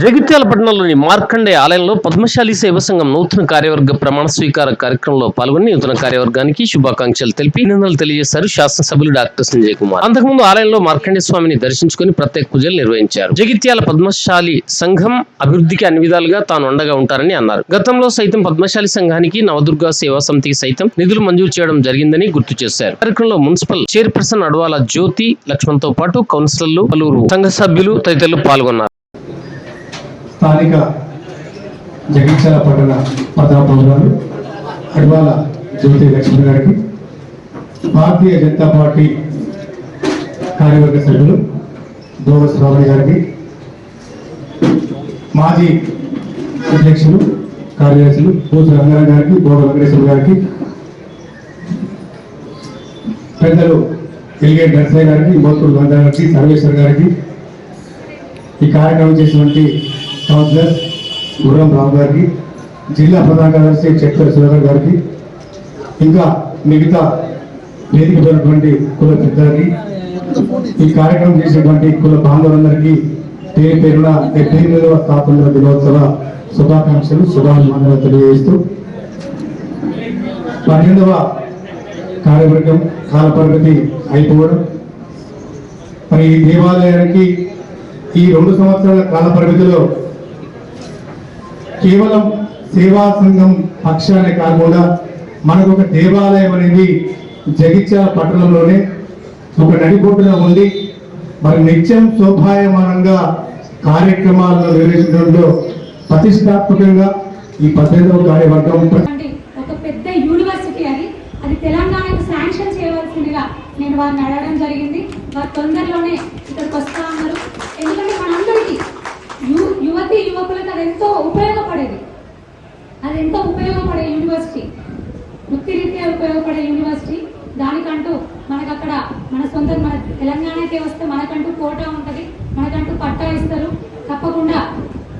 జగిత్యాల పట్టణంలోని మార్కండే ఆలయంలో పద్మశాలి సేవ సంఘం నూతన కార్యవర్గ ప్రమాణ స్వీకార కార్యక్రమంలో పాల్గొని నూతన కార్యవర్గానికి శుభాకాంక్షలు తెలిపి అభినందనలు తెలియజేశారు శాసనసభ్యులు డాక్టర్ సంజయ్ కుమార్. అంతకుముందు ఆలయంలో మార్కండే స్వామిని దర్శించుకుని ప్రత్యేక పూజలు నిర్వహించారు. జగిత్యాల పద్మశాలి సంఘం అభివృద్ధికి అన్ని విధాలుగా తాను అండగా ఉంటారని అన్నారు. గతంలో సైతం పద్మశాలి సంఘానికి నవదుర్గా సేవా సమితికి సైతం నిధులు మంజూరు చేయడం జరిగిందని గుర్తు చేశారు. కార్యక్రమంలో మున్సిపల్ చైర్పర్సన్ అడవాల జ్యోతి లక్ష్మణ్తో పాటు కౌన్సిలర్లు పలువురు సంఘ సభ్యులు తదితరులు పాల్గొన్నారు. స్థానిక జగిత్యాల పట్టణ ప్రతాపరావు గారు అడ్వాల జ్యోతి లక్ష్మణ్ గారికి భారతీయ జనతా పార్టీ కార్యవర్గ సభ్యులు దోవ శ్రావణి గారికి మాజీ అధ్యక్షులు కార్యదర్శులు పూజ రంగారావు గారికి బోధ వెంకటేశ్వర గారికి పెద్దలు ఎల్గేట్ నర్సయ్య గారికి మోతూరు గంధ గారికి సర్వేశ్వర్ గారికి ఈ కార్యక్రమం చేసినటువంటి కౌన్సిలర్ గుర్రం రావు గారికి జిల్లా ప్రధాన కార్యదర్శి చక్కెర సుధాకర్ గారికి ఇంకా మిగతా వేదిక ఉన్నటువంటి కుల పెద్దలకి ఈ కార్యక్రమం చేసినటువంటి కుల బాంధవులందరికీ పేరు పేరున డెబ్బై ఎనిమిదవ స్థాపన దినోత్సవ శుభాకాంక్షలు శుభాభిమానాలు తెలియజేస్తూ పన్నెండవ కార్యవర్గం కాలపరిగతి అయిపోవడం. మరి ఈ దేవాలయానికి ఈ రెండు సంవత్సరాల కాల పరిమితిలో కేవలం సేవా సంఘం పక్షానే కాకుండా మనకు ఒక దేవాలయం అనేది జగిత్యాల పట్టణంలోనే ఒక నడిబొడ్డులో ఉంది మరి నిత్యం శోభాయమానంగా కార్యక్రమాలను నిర్వహించడంలో ప్రతిష్టాత్మకంగా ఈ పద్దెనిమిదవ కార్యవర్గం ఒక పెద్ద యూనివర్సిటీ అది. అది తెలంగాణకు శాంక్షన్ చేయవలసిందిగా నేను వారిని అడగడం జరిగింది. వారు తొందరలోనే ఇక్కడికి వస్తా ఉన్నారు ఎందుకంటే మనందరికీ యు యువతి యువకులకు అది ఎంతో ఉపయోగపడేది. అది ఎంతో ఉపయోగపడే యూనివర్సిటీ. వృత్తిరీత్యా ఉపయోగపడే యూనివర్సిటీ. దానికంటూ మనకు అక్కడ మన సొంత మన తెలంగాణకే వస్తే మనకంటూ కోటా ఉంటుంది మనకంటూ పట్టా ఇస్తారు. తప్పకుండా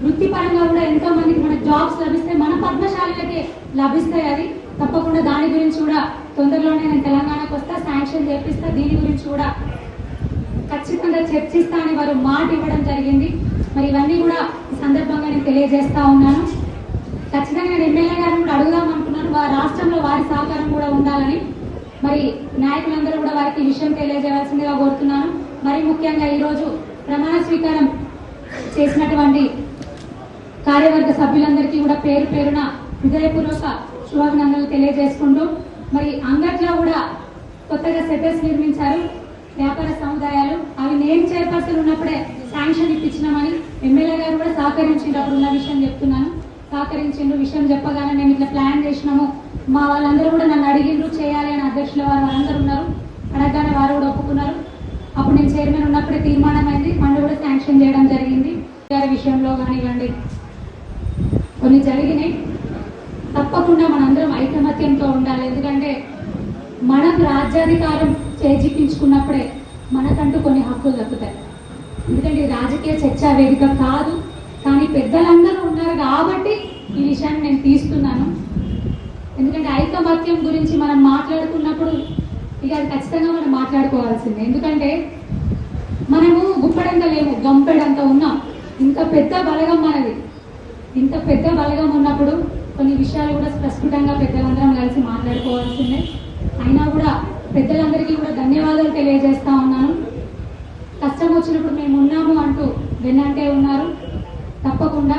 వృత్తిపరంగా కూడా ఎంతో మందికి మన జాబ్స్ లభిస్తే మన పద్మశాలకే లభిస్తాయి అది తప్పకుండా దాని గురించి కూడా తొందరలోనే నేను తెలంగాణకు వస్తా శాంక్షన్ చేపిస్తా. దీని గురించి కూడా ఖచ్చితంగా చర్చిస్తా అని వారు మాట ఇవ్వడం జరిగింది. మరి ఇవన్నీ కూడా సందర్భంగా నేను తెలియజేస్తా ఉన్నాను. ఖచ్చితంగా నేను ఎమ్మెల్యే గారిని కూడా అడుగుదాం అనుకున్నాను. వారి రాష్ట్రంలో వారి సహకారం కూడా ఉండాలని. మరి నాయకులందరూ కూడా వారికి విషయం తెలియజేయవలసిందిగా కోరుతున్నాను. మరి ముఖ్యంగా ఈరోజు ప్రమాణ స్వీకారం చేసినటువంటి కార్యవర్గ సభ్యులందరికీ కూడా పేరు పేరున హృదయపూర్వక శుభాభినందనలు తెలియజేసుకుంటూ మరి అంగట్లో కూడా కొత్తగా సెటర్స్ నిర్మించారు. వ్యాపార సముదాయాలు. అవి నేను చైర్పర్సన్ ఉన్నప్పుడే శాంక్షన్ ఇప్పించినామని ఎమ్మెల్యే గారు కూడా సహకరించినప్పుడు ఉన్న విషయం చెప్తున్నాను. సహకరించిండ్రు. విషయం చెప్పగానే మేము ఇట్లా ప్లాన్ చేసినాము. మా వాళ్ళందరూ కూడా నన్ను అడిగిండ్రు చేయాలి అని అధ్యక్షుల వారు వాళ్ళందరూ ఉన్నారు. అడగగానే వారు కూడా ఒప్పుకున్నారు. అప్పుడు నేను చైర్మన్ ఉన్నప్పుడే తీర్మానం అయింది మనం కూడా శాంక్షన్ చేయడం జరిగింది. గారి విషయంలో కానివ్వండి. కొన్ని జరిగినాయి. తప్పకుండా మనందరం ఐకమత్యంతో ఉండాలి. ఎందుకంటే మనకు రాజ్యాధికారం చేజిక్కించుకున్నప్పుడే మనకంటూ కొన్ని హక్కులు దక్కుతాయి. ఎందుకంటే రాజకీయ చర్చా వేదిక కాదు. కానీ పెద్దలందరూ ఉన్నారు కాబట్టి ఈ విషయాన్ని నేను తీస్తున్నాను. ఎందుకంటే ఐకమత్యం గురించి మనం మాట్లాడుకున్నప్పుడు ఇక అది ఖచ్చితంగా మనం మాట్లాడుకోవాల్సిందే. ఎందుకంటే మనము గుప్పడంత లేము గంపెడంత ఉన్నాం. ఇంత పెద్ద బలగం మనది. ఇంత పెద్ద బలగం ఉన్నప్పుడు కొన్ని విషయాలు కూడా ప్రస్ఫుటంగా పెద్దలందరం కలిసి మాట్లాడుకోవాల్సిందే. అయినా కూడా పెద్దలందరికీ కూడా ధన్యవాదాలు తెలియజేస్తా ఉన్నాను. కష్టం వచ్చినప్పుడు మేము ఉన్నాము అంటూ వెన్నంటే ఉన్నారు. తప్పకుండా.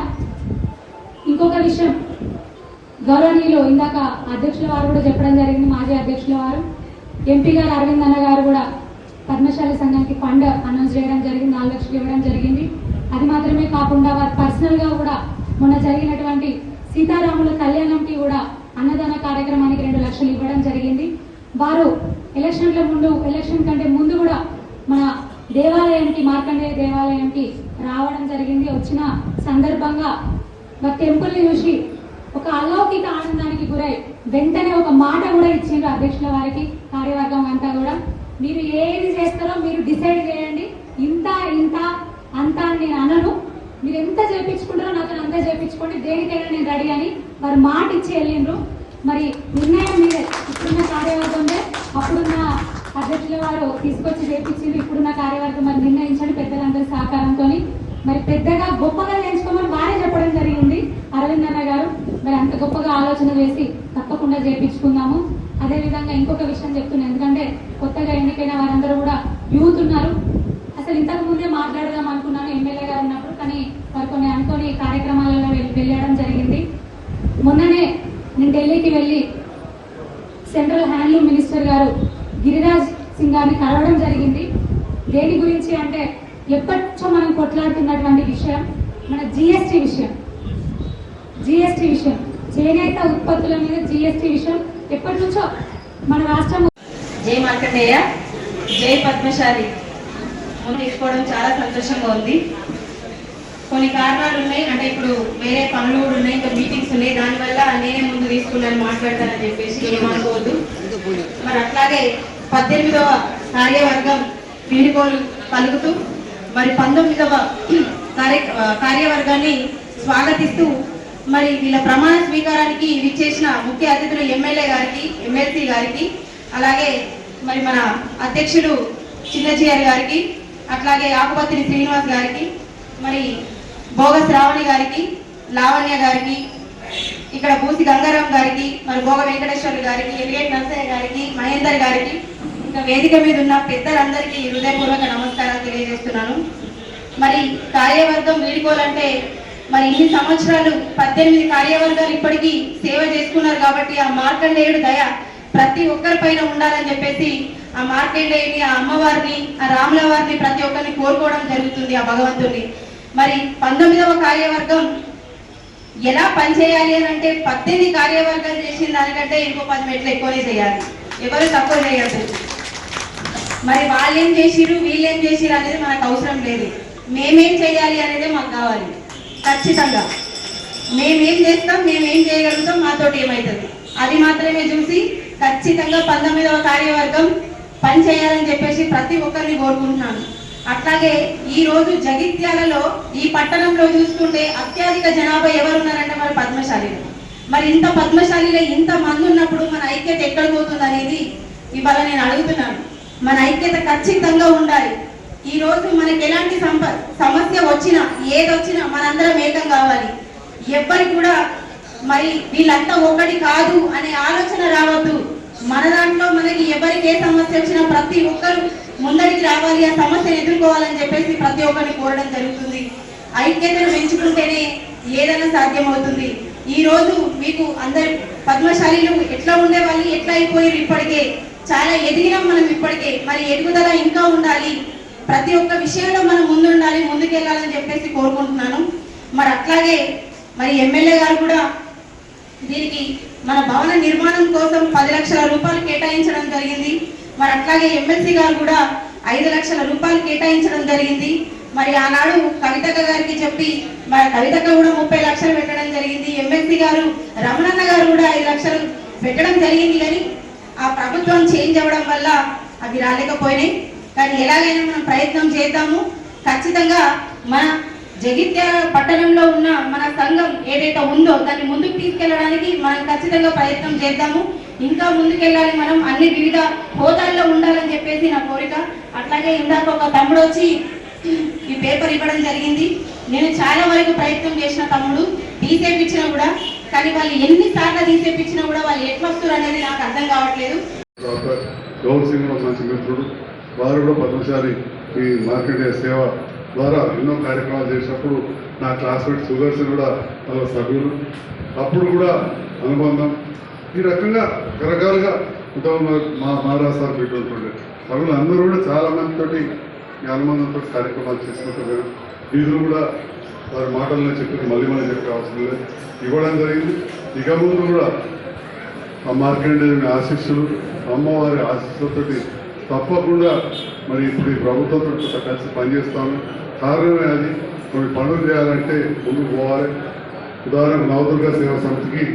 ఇంకొక విషయం. గౌరవనీయులు ఇందాక అధ్యక్షుల వారు కూడా చెప్పడం జరిగింది మాజీ అధ్యక్షుల వారు. ఎంపీ గారు అరవింద్ అన్న గారు కూడా పద్మశాలి సంఘానికి ఫండ్ అనౌన్స్ చేయడం జరిగింది నాలుగు లక్షలు ఇవ్వడం జరిగింది. అది మాత్రమే కాకుండా వారు పర్సనల్గా కూడా మొన్న జరిగినటువంటి సీతారాముల కళ్యాణంకి కూడా అన్నదాన కార్యక్రమానికి రెండు లక్షలు ఇవ్వడం జరిగింది. వారు ఎలక్షన్ల ముందు ఎలక్షన్ కంటే ముందు కూడా మన దేవాలయానికి మార్కండేయ దేవాలయానికి రావడం జరిగింది. వచ్చిన సందర్భంగా మా టెంపుల్ని చూసి ఒక అలౌకిక ఆనందానికి గురై వెంటనే ఒక మాట కూడా ఇచ్చిండ్రు అధ్యక్షుల వారికి కార్యవర్గం అంతా కూడా. మీరు ఏది చేస్తారో మీరు డిసైడ్ చేయండి. ఇంత ఇంత అంత అని నేను అనను. మీరు ఎంత చేపించుకుంటారో నాకు అంతా చేపించుకోండి. దేనికైనా నేను రెడీ అని వారు మాట ఇచ్చి వెళ్ళిండ్రు. మరి నిర్ణయం మీరే ఇప్పుడున్న కార్యవర్గంలో అప్పుడున్న అధ్యక్షుల వారు తీసుకొచ్చి చేపించింది ఇప్పుడున్న కార్యవర్గం మరి నిర్ణయించండి పెద్దలందరి సహకారంతో మరి పెద్దగా గొప్పగా చేయించుకోమని బాగానే చెప్పడం జరిగింది. అరవింద్ నార గారు మరి అంత గొప్పగా ఆలోచన చేసి తప్పకుండా చేయించుకుందాము. అదేవిధంగా ఇంకొక విషయం చెప్తున్నాను ఎందుకంటే కొత్తగా ఎన్నికైన వారందరూ కూడా యూత్ ఉన్నారు. అసలు ఇంతకు ముందే మాట్లాడదాం అనుకున్నాను ఎమ్మెల్యే గారు ఉన్నప్పుడు కానీ వారు కొన్ని అనుకోని కార్యక్రమాలలో వెళ్ళి వెళ్ళడం జరిగింది. మొన్ననే నేను ఢిల్లీకి వెళ్ళి సెంట్రల్ హ్యాండ్లూమ్ మినిస్టర్ గారు సింగ్ గారిని కలవడం జరిగింది. దేని గురించి అంటే ఎప్పటికో మనం కొట్లాడుతున్నటువంటి విషయం మన జిఎస్టి విషయం. జిఎస్టి విషయం. చేనేత ఉత్పత్తుల మీద జిఎస్టి విషయం ఎప్పటి నుంచో మన రాష్ట్రం జై మార్కండేయ జై పద్మశాలి. తీసుకోవడం చాలా సంతోషంగా ఉంది. కొన్ని కారణాలు ఉన్నాయి. అంటే ఇప్పుడు వేరే పనులు కూడా ఉన్నాయి. ఇంకా మీటింగ్స్ ఉన్నాయి. దానివల్ల నేనే ముందు తీసుకున్నాను మాట్లాడతానని చెప్పేసి ఏమనుకోవద్దు మరి అట్లాగే పద్దెనిమిదవ కార్యవర్గం వీడుకోలు పలుకుతూ మరి పంతొమ్మిదవ కార్య కార్యవర్గాన్ని స్వాగతిస్తూ మరి వీళ్ళ ప్రమాణ స్వీకారానికి విచ్చేసిన ముఖ్య అతిథులు ఎమ్మెల్యే గారికి ఎమ్మెల్సీ గారికి అలాగే మరి మన అధ్యక్షుడు చిన్నజీఆర్ గారికి అట్లాగే ఆకుపత్రి శ్రీనివాస్ గారికి మరి భోగ శ్రావణి గారికి లావణ్య గారికి ఇక్కడ బూసి గంగారాం గారికి మరి భోగ వెంకటేశ్వర్లు గారికి ఎలిగేట్ నర్సయ్య గారికి మహేందర్ గారికి ఇంకా వేదిక మీద ఉన్న పెద్దలందరికీ హృదయపూర్వక నమస్కారాలు తెలియజేస్తున్నాను. మరి కార్యవర్గం వీడుకోవాలంటే మరి ఇన్ని సంవత్సరాలు పద్దెనిమిది కార్యవర్గాలు ఇప్పటికీ సేవ చేసుకున్నారు కాబట్టి ఆ మార్కండేయుడు దయ ప్రతి ఒక్కరి పైన ఉండాలని చెప్పేసి ఆ మార్కండేయుని ఆ అమ్మవారిని ఆ రాముల వారిని ప్రతి ఒక్కరిని కోరుకోవడం జరుగుతుంది ఆ భగవంతుని మరి పంతొమ్మిదవ కార్యవర్గం ఎలా పనిచేయాలి అని అంటే పద్దెనిమిది కార్యవర్గం చేసిన దానికంటే ఇంకో పది మెట్లు ఎక్కువనే చేయాలి. ఎవరు తక్కువ చేయద్దు. మరి వాళ్ళు ఏం చేసిరు వీళ్ళేం చేసిరు అనేది మనకు అవసరం లేదు. మేమేం చేయాలి అనేది మాకు కావాలి. ఖచ్చితంగా. మేమేం చేస్తాం మేమేం చేయగలుగుతాం మాతోటి ఏమవుతుంది అది మాత్రమే చూసి ఖచ్చితంగా పంతొమ్మిదవ కార్యవర్గం పని చేయాలని చెప్పేసి ప్రతి ఒక్కరిని కోరుకుంటున్నాను. అట్లాగే ఈ రోజు జగిత్యాలలో ఈ పట్టణంలో చూసుకుంటే అత్యధిక జనాభా ఎవరున్నారంటే మరి పద్మశాలిలు. మరి ఇంత పద్మశాలిలో ఇంత మంది ఉన్నప్పుడు మన ఐక్యత ఎక్కడ పోతుంది అనేది ఇవాళ నేను అడుగుతున్నాను. మన ఐక్యత ఖచ్చితంగా ఉండాలి. ఈ రోజు మనకి ఎలాంటి సంప సమస్య వచ్చినా ఏదొచ్చినా మనందరం ఏకం కావాలి. ఎవ్వరి కూడా మరి వీళ్ళంతా ఒకటి కాదు అనే ఆలోచన రావద్దు. మన దాంట్లో మనకి ఎవరికి ఏ సమస్య వచ్చినా ప్రతి ఒక్కరు ముందరికి రావాలి ఆ సమస్యను ఎదుర్కోవాలని చెప్పేసి ప్రతి ఒక్కరిని కోరడం జరుగుతుంది. ఐక్యతను పెంచుకుంటేనే ఏదైనా సాధ్యమవుతుంది. ఈ రోజు మీకు అందరు పద్మశాలీలు ఎట్లా ఉండేవాళ్ళు ఎట్లా అయిపోయారు ఇప్పటికే? చాలా ఎదిగినాం మనం ఇప్పటికే. మరి ఎదుగుదల ఇంకా ఉండాలి. ప్రతి ఒక్క విషయంలో మనం ముందుండాలి ముందుకెళ్ళాలని చెప్పేసి కోరుకుంటున్నాను. మరి అట్లాగే మరి ఎమ్మెల్యే గారు కూడా దీనికి మన భవన నిర్మాణం కోసం పది లక్షల రూపాయలు కేటాయించడం జరిగింది. మరి అట్లాగే ఎమ్మెల్సీ గారు కూడా ఐదు లక్షల రూపాయలు కేటాయించడం జరిగింది. మరి ఆనాడు కవితక్క గారికి చెప్పి మరి కవితక్క కూడా ముప్పై లక్షలు పెట్టడం జరిగింది. ఎమ్మెల్సీ గారు రమణన్న గారు కూడా ఐదు లక్షలు పెట్టడం జరిగింది కానీ ఆ ప్రభుత్వం చేంజ్ అవ్వడం వల్ల అవి రాలేకపోయినాయి. కానీ ఎలాగైనా మనం ప్రయత్నం చేద్దాము. ఖచ్చితంగా మన జగిత్యాల పట్టణంలో ఉన్న మన సంఘం ఏదైతే ఉందో దాన్ని ముందుకు తీసుకెళ్ళడానికి మనం ఖచ్చితంగా ప్రయత్నం చేద్దాము. ఇంకా ముందుకెళ్ళాలి మనం. అన్ని వివిధ హోదాల్లో ఉండాలని చెప్పేసి నా కోరిక. అట్లాగే ఇందాక ఒక తమ్ముడు వచ్చి ఈ పేపర్ ఇవ్వడం జరిగింది. నేను చాలా వరకు ప్రయత్నం చేసిన తమ్ముడు. తీసేపించినా కూడా కానీ వాళ్ళు ఎన్ని సార్లు తీసేపించినా కూడా వాళ్ళు ఎట్లా వస్తారు అనేది నాకు అర్థం కావట్లేదు. గౌర్ శ్రీనివాస్ మంచి మిత్రుడు. వారు కూడా పద్మశాలి ఈ మార్కెట్ సేవ ద్వారా ఎన్నో కార్యక్రమాలు చేసినప్పుడు నా క్లాస్మేట్ సుదర్శన్ కూడా వాళ్ళ సభ్యులు అప్పుడు కూడా అనుబంధం. ఈ రకంగా రకరకాలుగా మా మహారాష్ట్ర పెట్టుకుంటుండే పనులు అందరూ కూడా చాలా మందితోటి అనుమానంతో అనుబంధంతో కార్యక్రమాలు చేసుకుంటున్నారు వీధులు కూడా వారి మాటల్లో చెప్పి మళ్ళీ మళ్ళీ చెప్పే అవసరం లేదు. ఇవ్వడం జరిగింది. ఇక ముందు కూడా ఆ మార్కండేయుని ఆశీస్సులు అమ్మవారి ఆశిస్సులతో తప్పకుండా మరి ఇప్పుడు ఈ ప్రభుత్వంతో కలిసి పనిచేస్తాను కారణమే అది. కొన్ని పనులు చేయాలంటే ముందుకు పోవాలి. ఉదాహరణకు నవదుర్గా సేవా సమితికి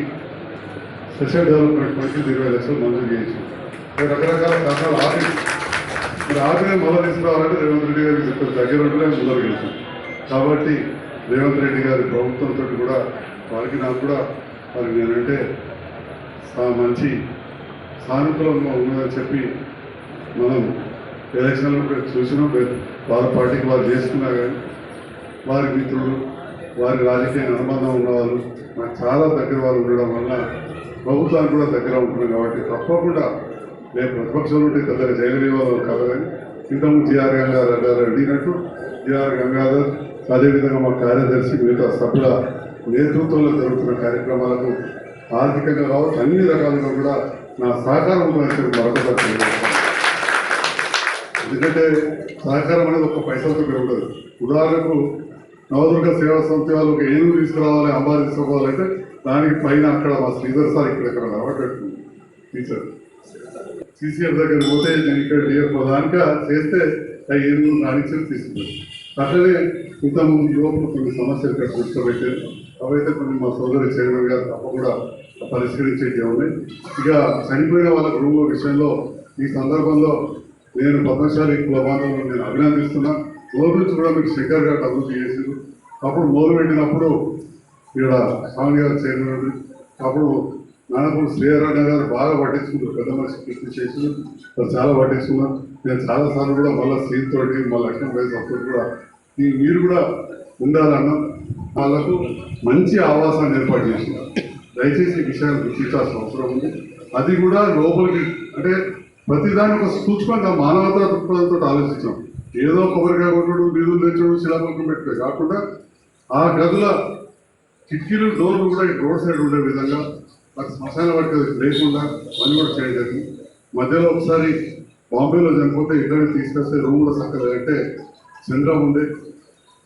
స్పెషల్ డెవలప్మెంట్ ఫండ్కి ఇరవై లక్షలు మంజూరు చేయించాం. రకరకాల కారణాలు ఆపి మరి ఆపినే మొదలు తీసుకురావాలంటే రేవంత్ రెడ్డి గారికి చెప్పారు దగ్గర ఉంటే మొదలు గెలిచాం కాబట్టి రేవంత్ రెడ్డి గారి ప్రభుత్వంతో కూడా వారికి నాకు కూడా మరి నేనంటే మంచి సానుకూలంగా ఉన్నదని చెప్పి మనం ఎలక్షన్లో కూడా చూసినాం వారి పార్టీకి వారు చేసుకున్నా కానీ వారి మిత్రులు వారి రాజకీయ అనుబంధం ఉన్నవాళ్ళు నాకు చాలా దగ్గర వాళ్ళు ఉండడం వల్ల ప్రభుత్వానికి కూడా దగ్గర ఉంటున్నాం కాబట్టి తప్పకుండా నేను ప్రతిపక్షం నుండి పెద్దగా జైలు వాళ్ళు కాదు కానీ ఇంతకుముందు జిఆర్ గంగాధర్ గారు అడిగినట్టు జిఆర్ గంగాధర్ అదేవిధంగా మా కార్యదర్శి మిగతా సభ్యుల నేతృత్వంలో జరుగుతున్న కార్యక్రమాలకు ఆర్థికంగా కావచ్చు అన్ని రకాలుగా కూడా నా సహకారం ఉంటుందని మరొకసారి ఎందుకంటే సహకారం అనేది ఒక పైసలతో పెరుగుతుంది ఉదాహరణకు నవదుర్గ సేవా సంస్థ వాళ్ళు ఒక ఏనుగు తీసుకురావాలి అంబారి తీసుకోవాలంటే దానికి పైన అక్కడ మా శ్రీధర్ సార్ ఇక్కడ ఇక్కడ నిలబెట్టింది టీచర్. సీసీఆర్ దగ్గర పోతే నేను ఇక్కడ లేకపో దానిక చేస్తే అవి ఏనుగు రాణించి తీసుకున్నాను అట్లనే ఇంతకుముందు యువకులు కొన్ని సమస్యలు ఇక్కడ కూర్చోబెట్టారు అవైతే కొన్ని మా సోదరి చైర్మన్ గారు కూడా పరిష్కరించేవి ఉన్నాయి ఇక చనిపోయిన వాళ్ళ కుటుంబ విషయంలో ఈ సందర్భంలో నేను పద్మశాలి కుల నేను అభినందిస్తున్నా. రోజు నుంచి కూడా మీకు శంకర్ గారు అభివృద్ధి చేసారు అప్పుడు మోరు పెట్టినప్పుడు ఇక్కడ స్వామి గారు చైర్మన్ అప్పుడు నాన్నప్పుడు శ్రీహరణ గారు బాగా పట్టించుకుంటారు పెద్ద మనిషి కృషి చేసి చాలా పట్టించుకున్నారు. నేను చాలాసార్లు కూడా మళ్ళీ సీన్ మళ్ళీ మా లక్ష్మణ్ వయసు అప్పుడు కూడా ఈ మీరు కూడా ఉండాలన్న వాళ్ళకు మంచి ఆవాసాన్ని ఏర్పాటు చేసినారు దయచేసి ఈ విషయాన్ని గుర్తించాల్సిన అవసరం ఉంది. అది కూడా లోపలికి అంటే ప్రతిదాని ఒక సూక్ష్మంగా మానవతా దృక్పథంతో ఆలోచించాం. ఏదో కొబ్బరికాయ కొట్టడు నిధులు తెచ్చడం శిలాపలకం పెట్టుకో కాకుండా ఆ గదుల కిటికీలు డోర్లు కూడా ఈ రోడ్ సైడ్ ఉండే విధంగా నాకు శ్మశాన వాటికి లేకుండా పని కూడా చేయలేదు. మధ్యలో ఒకసారి బాంబేలో చనిపోతే ఇద్దరిని తీసుకొస్తే రూమ్ కూడా సక్కలేదంటే చంద్రం ఉండే.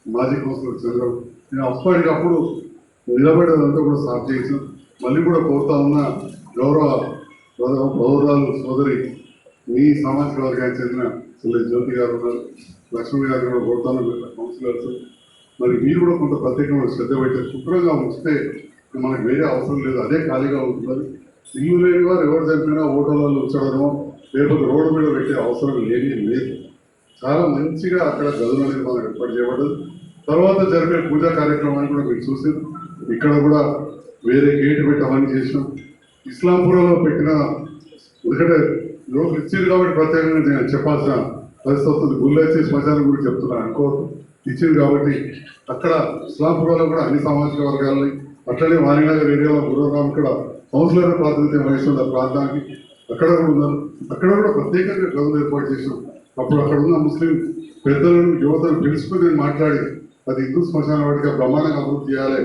మాజీ కౌన్సిలర్ చంద్రం. నేను అప్పటికప్పుడు నిలబడేదంతా కూడా సాఫ్ చేసాం మళ్ళీ కూడా కోరుతా ఉన్న గౌరవ గౌరవాలు పౌరాలు సోదరి మీ సామాజిక వర్గానికి చెందిన జ్యోతి గారు ఉన్నారు. లక్ష్మి గారు కూడా కోరుతాను కౌన్సిలర్స్. మరి మీరు కూడా కొంత ప్రత్యేకమైన శ్రద్ధ పెట్టారు శుభ్రంగా ఉంచితే మనకు వేరే అవసరం లేదు. అదే ఖాళీగా ఉంటుంది ఇల్లు లేని వారు ఎవరు చనిపోయినా హోటళ్ళలో ఉంచడమో లేకపోతే రోడ్డు మీద పెట్టే అవసరం లేని లేదు. చాలా మంచిగా అక్కడ గదులు అనేది మనం ఏర్పాటు చేయబడదు తర్వాత జరిపే పూజా కార్యక్రమాన్ని కూడా మీరు చూసి ఇక్కడ కూడా వేరే గేట్ పెట్టి అవన్నీ చేసినాం. ఇస్లాంపురంలో పెట్టిన ఎందుకంటే లోకల్ ఇచ్చింది కాబట్టి ప్రత్యేకంగా నేను చెప్పాల్సిన పరిస్థితి వస్తుంది. గుళ్ళు వచ్చి శ్మశానం గురించి చెప్తున్నాను అనుకోవద్దు. ఇచ్చింది కాబట్టి అక్కడ ఇస్లాంపురంలో కూడా అన్ని సామాజిక వర్గాలని అట్లనే వారినగర్ ఏరియాలో గురురామ్ ఇక్కడ కౌన్సిలర్ ప్రాతినిధ్యం వహిస్తుంది ఆ ప్రాంతానికి అక్కడ కూడా ఉన్నారు. అక్కడ కూడా ప్రత్యేకంగా గదులు ఏర్పాటు చేసాం అప్పుడు అక్కడ ఉన్న ముస్లిం పెద్దలను యువతను పిలుచుకుని నేను మాట్లాడి అది హిందూ శ్మశాన వాటిగా బ్రహ్మాండంగా అభివృద్ధి చేయాలి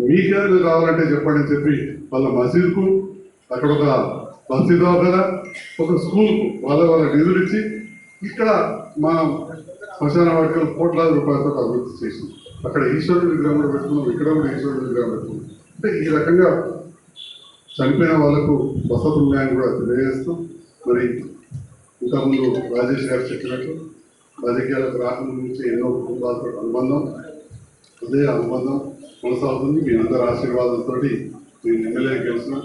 మీకేది కావాలంటే చెప్పండి అని చెప్పి వాళ్ళ మసీద్కు అక్కడ ఒక మసీదు ఒక స్కూల్కు వాళ్ళ వాళ్ళ నిధులు ఇచ్చి ఇక్కడ మా శ్మశాన వాటికలు కోట్లాది రూపాయలతో అభివృద్ధి చేసింది. అక్కడ ఈశ్వరుడు విగ్రహం పెట్టుకున్నాం ఇక్కడ కూడా ఈశ్వరుడు విగ్రహం పెట్టుకున్నాం. అంటే ఈ రకంగా చనిపోయిన వాళ్ళకు వసతులు ఉన్నాయని కూడా తెలియజేస్తూ మరి ఇంతకుముందు రాజేష్ గారు చెప్పినట్టు రాజకీయాలకు రాకముందు నుంచి ఎన్నో కుటుంబాలతో అనుబంధం అదే అనుబంధం కొనసాగుతుంది. మీ అందరి ఆశీర్వాదంతో నేను ఎమ్మెల్యే గెలిచిన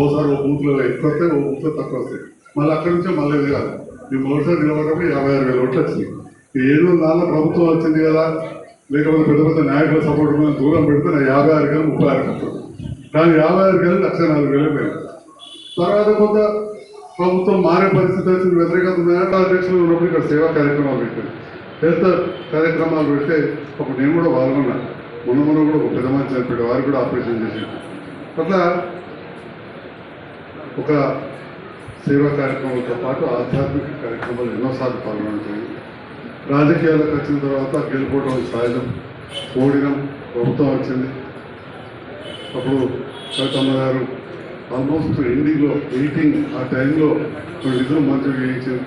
ఓసారి ఓ బూత్లో ఎక్కువ వస్తాయి ఓ బూత్లో తక్కువ వస్తాయి. మళ్ళీ అక్కడి నుంచే మళ్ళీ ఎదగాలి. మీ మొదటిసారి నిలబడమే యాభై ఆరు వేల ఓట్లు వచ్చినాయి. ఏదో ఏడు నాలుగు ప్రభుత్వం వచ్చింది కదా. లేకపోతే పెద్ద పెద్ద నాయకుల సపోర్ట్ మీద దూరం పెడితే నా యాభై ఆరు వేలు ముప్పై ఆరు వస్తుంది. కానీ యాభై ఆరు వేలు లక్ష నాలుగు వేలు పోయింది. తర్వాత కొంత ప్రభుత్వం మారే పరిస్థితి వచ్చింది. వ్యతిరేకత అధ్యక్షులు ఉన్నప్పుడు ఇక్కడ సేవా కార్యక్రమాలు పెట్టారు. హెల్త్ కార్యక్రమాలు పెడితే అప్పుడు నేను కూడా పాల్గొన్నా. మొన్న మొన్న కూడా ఒక పెద్ద మంది చనిపోయాడు వారు కూడా ఆపరేషన్ చేశారు. అట్లా ఒక సేవా కార్యక్రమాలతో పాటు ఆధ్యాత్మిక కార్యక్రమాలు ఎన్నోసార్లు పాల్గొనడం జరిగింది. రాజకీయాలకు వచ్చిన తర్వాత గెలుపోవడం సహజం. ఓడినం ప్రభుత్వం వచ్చింది. అప్పుడు కవితమ్మ గారు ఆల్మోస్ట్ ఎండింగ్లో ఎయిటింగ్ ఆ టైంలో కొన్ని నిధులు మంత్రులు వేయించారు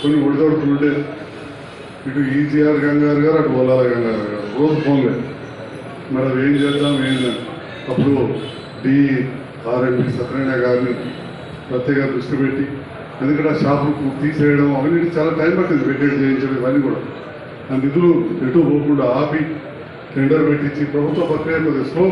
కొన్ని ఒడిదొడుతుంటే ఇటు ఈజీఆర్ గంగారు గారు అటు బొల్లాల గంగారు గారు. రోజు ఫోన్లే మరి ఏం చేద్దాం ఏం అప్పుడు డి ఆర్ఎంపి సత్యనారాయణ గారిని ప్రత్యేక దృష్టి పెట్టి ఎందుకంటే ఆ షాపు తీసేయడం అవన్నీ చాలా టైం పట్టింది వెకేట్ చేయించడం ఇవన్నీ కూడా. ఆ నిధులు ఎటు పోకుండా ఆపి టెండర్ పెట్టించి ప్రభుత్వ ప్రక్రియ కొద్దిగా స్లో